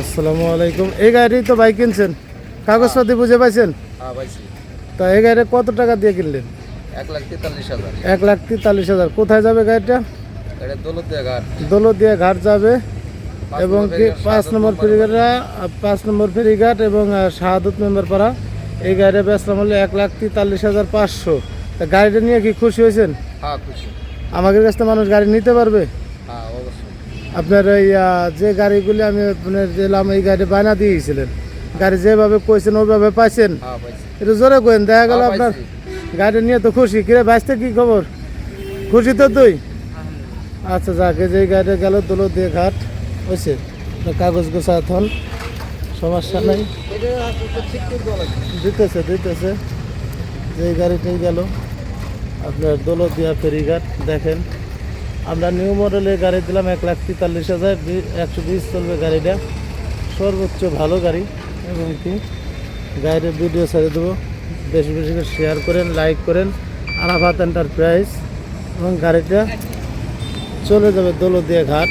আসসালামু আলাইকুম। এই গাড়ি তো বাইক কিনছেন? কাগজপাতি বুঝে পাইছেন? হ্যাঁ তা এই গাড়ি কত টাকা দিয়ে কিনলেন? এক লাখ তেতাল্লিশ হাজার। এক লাখ তেতাল্লিশ হাজার। কোথায় যাবে গাড়িটা? এটা দৌলতদিয়া ঘাট। যাবে। এবং কি পাঁচ নম্বর ফেরিঘাটা পাঁচ নম্বর ফেরিঘাট এবং শাহাদত মেম্বার পাড়া। এই গাড়িটা বেচলাম হলো এক লাখ তেতাল্লিশ হাজার পাঁচশো। তা গাড়িটা নিয়ে কি খুশি হয়েছেন? হ্যাঁ আমাদের কাছ থেকে মানুষ গাড়ি নিতে পারবে? হ্যাঁ আপনার এই আহ, যে গাড়িগুলি আমি আপনার দিলাম এই গাড়ি বায়না দিয়েছিলেন গাড়ি যেভাবে কইছেন ওইভাবে পাইছেন? হ্যাঁ একটু জোরে কইন দেখা গেল হ্যাঁ, আপনার। গাড়ি নিয়ে তো খুশি। কিরে বাইসতে কি খবর? খুশি তো তুই? আচ্ছা যাকে যে গাড়িটা গেল দোলো দিয়ে ঘাট হয়েছে কাগজ গোছা থন সমস্যা নাই। দিতেছে দিতেছে। যে গাড়িটাই গেল আপনার দৌলতিয়া ফেরিঘাট দেখেন। আমরা নিউ মডেলের গাড়ি দিলাম এক লাখ তেতাল্লিশ হাজার একশো বিশ চলবে গাড়িটা। সর্বোচ্চ ভালো গাড়ি এবং কি, গাড়ির ভিডিও ছেড়ে দেবো। বেশি বেশি করে শেয়ার করেন লাইক করেন। আরাফাত এন্টারপ্রাইজ এবং গাড়িটা চলে যাবে দোলদিয়া ঘাট।